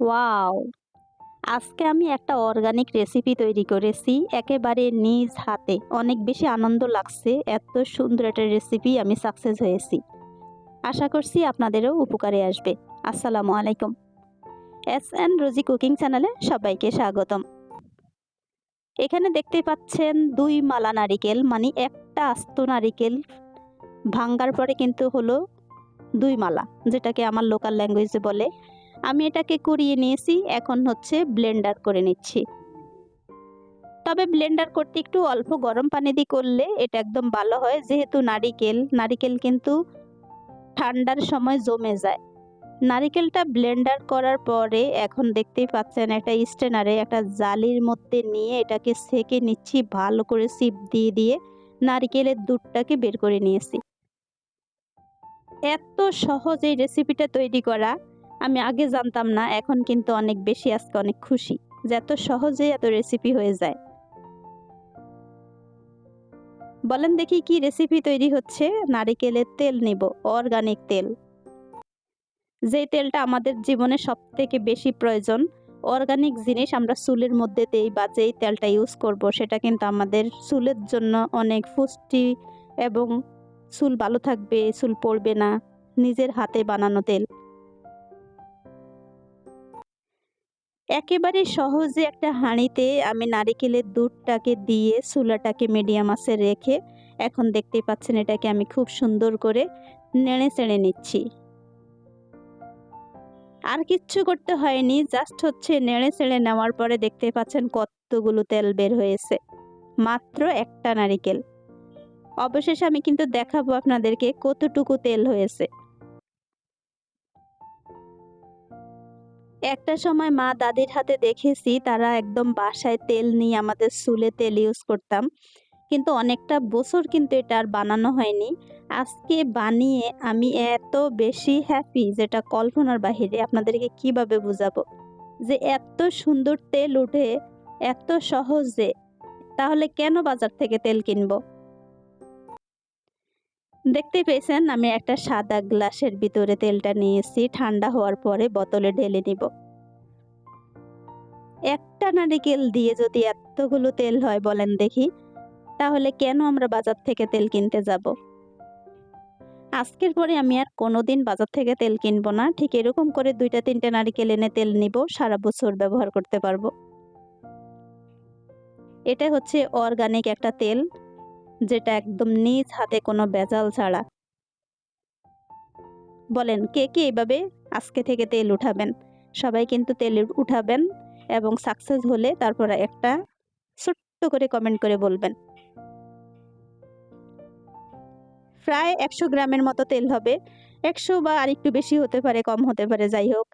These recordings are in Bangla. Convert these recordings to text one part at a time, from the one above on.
ওয়াও। আজকে আমি একটা অর্গানিক রেসিপি তৈরি করেছি একেবারে নিজ হাতে। অনেক বেশি আনন্দ লাগছে। এত সুন্দর একটা রেসিপি আমি সাকসেস হয়েছি। আশা করছি আপনাদেরও উপকারে আসবে। আসসালামু আলাইকুম। এস এন রোজি কুকিং চ্যানেলে সবাইকে স্বাগতম। এখানে দেখতে পাচ্ছেন দুই মালা নারিকেল মানে একটা আস্ত নারিকেল ভাঙ্গার পরে কিন্তু হলো দুই মালা, যেটাকে আমার লোকাল ল্যাঙ্গুয়েজে বলে আমি এটাকে কুড়িয়ে নিয়েছি, এখন হচ্ছে ব্লেন্ডার করে নিচ্ছি। তবে ব্লেন্ডার করতে একটু অল্প গরম পানি দিয়ে করলে এটা একদম ভালো হয়, যেহেতু নারিকেল নারিকেল কিন্তু ঠান্ডার সময় জমে যায়। নারিকেলটা ব্লেন্ডার করার পরে এখন দেখতেই পাচ্ছেন একটা স্টেনারে একটা জালির মধ্যে নিয়ে এটাকে সেকে নিচ্ছি, ভালো করে সিপ দিয়ে দিয়ে নারিকেলের দুধটাকে বের করে নিয়েছি। এত সহজ এই রেসিপিটা তৈরি করা। আমি আগে জানতাম না, এখন কিন্তু অনেক বেশি, আজকে অনেক খুশি। যে এত সহজে এত রেসিপি হয়ে যায়। বলেন দেখি কি রেসিপি তৈরি হচ্ছে? নারিকেলের তেল নিব অর্গানিক তেল। যেই তেলটা আমাদের জীবনে সব থেকে বেশি প্রয়োজন অর্গানিক জিনিস আমরা চুলের মধ্যে দেই বা যেই তেলটা ইউজ করব, সেটা কিন্তু আমাদের চুলের জন্য অনেক পুষ্টি এবং চুল ভালো থাকবে, চুল পড়বে না, নিজের হাতে বানানো তেল। একেবারে সহজে একটা হাঁড়িতে আমি নারিকেলের দুধটাকে দিয়ে চুলাটাকে মিডিয়াম আঁচে রেখে এখন দেখতেই পাচ্ছেন এটাকে আমি খুব সুন্দর করে নেড়ে চেড়ে নিচ্ছি। আর কিচ্ছু করতে হয়নি জাস্ট হচ্ছে নেড়ে চেড়ে নেওয়ার পরে দেখতে পাচ্ছেন কতগুলো তেল বের হয়েছে। মাত্র একটা নারিকেল। অবশেষে আমি কিন্তু দেখাবো আপনাদেরকে কতটুকু তেল হয়েছে। একটা সময় মা দাদির হাতে দেখেছি তারা একদম বাসায় তেল নিয়ে আমাদের চুলে তেল ইউজ করতাম। কিন্তু অনেকটা বছর কিন্তু এটা আর বানানো হয়নি। আজকে বানিয়ে আমি এত বেশি হ্যাপি যেটা কল্পনার বাহিরে আপনাদেরকে কীভাবে বুঝাবো? যে এত সুন্দর তেল উঠে এত সহজে তাহলে কেন বাজার থেকে তেল কিনবো? দেখতে পেয়েছেন, আমি একটা সাদা গ্লাসের ভিতরে তেলটা নিয়েছি ঠান্ডা হওয়ার পরে বোতলে ঢেলে নিব। একটা নারিকেল দিয়ে যদি এতগুলো তেল হয় বলেন দেখি, তাহলে কেন আমরা বাজার থেকে তেল কিনতে যাব? আজকের পরে আমি আর কোনোদিন বাজার থেকে তেল কিনবো না, ঠিক এরকম করে দুইটা, তিনটে নারিকেল এনে তেল নিব, সারা বছর ব্যবহার করতে পারব। এটা হচ্ছে অর্গানিক একটা তেল যেটা একদম নিজ হাতে কোনো বেজাল ছাড়া। বলেন, কে কে এইভাবে আজকে থেকে তেল উঠাবেন? সবাই কিন্তু তেল উঠাবেন এবং সাকসেস হলে তারপর একটা ছোট্ট করে কমেন্ট করে বলবেন। প্রায় একশো গ্রামের মতো তেল হবে। একশো বা আরেকটু বেশি হতে পারে, কম হতে পারে, যাই হোক।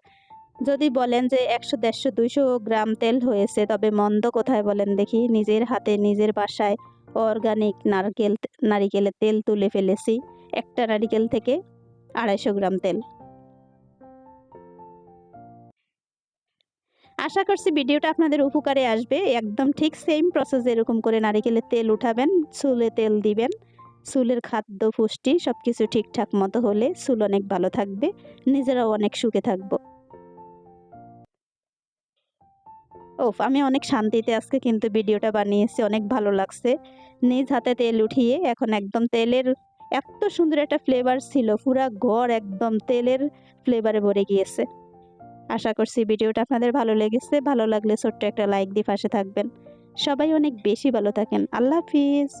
যদি বলেন যে একশো, দেড়শো, দুইশো গ্রাম তেল হয়েছে, তবে মন্দ কোথায় বলেন দেখি? নিজের হাতে, নিজের বাসায় অর্গানিক নারকেল নারিকেলের তেল তুলে ফেলেছি। একটা নারিকেল থেকে আড়াইশো গ্রাম তেল। আশা করছি ভিডিওটা আপনাদের উপকারে আসবে। একদম ঠিক সেম প্রসেস এরকম করে নারিকেলের তেল উঠাবেন, চুলে তেল দিবেন। চুলের খাদ্য পুষ্টি সব কিছু ঠিকঠাক মতো হলে চুল অনেক ভালো থাকবে, নিজেরাও অনেক সুখে থাকব। ওফ, আমি অনেক শান্তিতে আজকে কিন্তু ভিডিওটা বানিয়েছি, অনেক ভালো লাগছে। নিজ হাতে তেল উঠিয়ে এখন একদম তেলের এত সুন্দর একটা ফ্লেভার ছিল, পুরা ঘর একদম তেলের ফ্লেভারে ভরে গিয়েছে। আশা করছি ভিডিওটা আপনাদের ভালো লেগেছে, ভালো লাগলে ছোট্ট একটা লাইক দিয়ে পাশে থাকবেন। সবাই অনেক বেশি ভালো থাকেন, আল্লাহ হাফিজ।